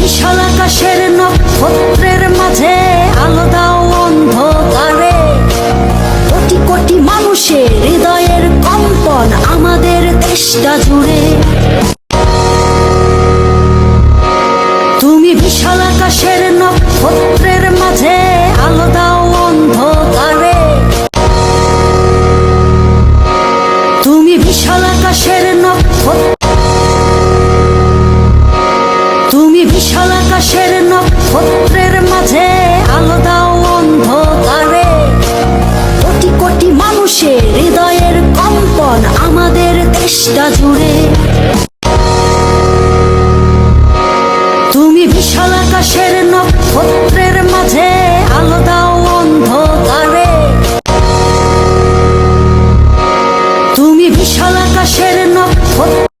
বিশাল আকাশের নক্ষত্রের মাঝে আলো দাও অন্ধকারে। কোটি কোটি মানুষের হৃদয়ের কম্পন আমাদের দেশটা জুড়ে। তুমি বিশাল আকাশের নক্ষত্রের মাঝে আলো দাও অন্ধকারে। তুমি বিশাল আকাশের নক্ষত্র বিশাল আকাশের নক্ষত্রের মাঝে আলো অন্ধকারে। কোটি কোটি মানুষের হৃদয়ের কম্পন আমাদের দেশটা জুড়ে। তুমি বিশাল আকাশের নক্ষত্রের মাঝে আলাদা অন্ধকারে। তুমি বিশাল আকাশের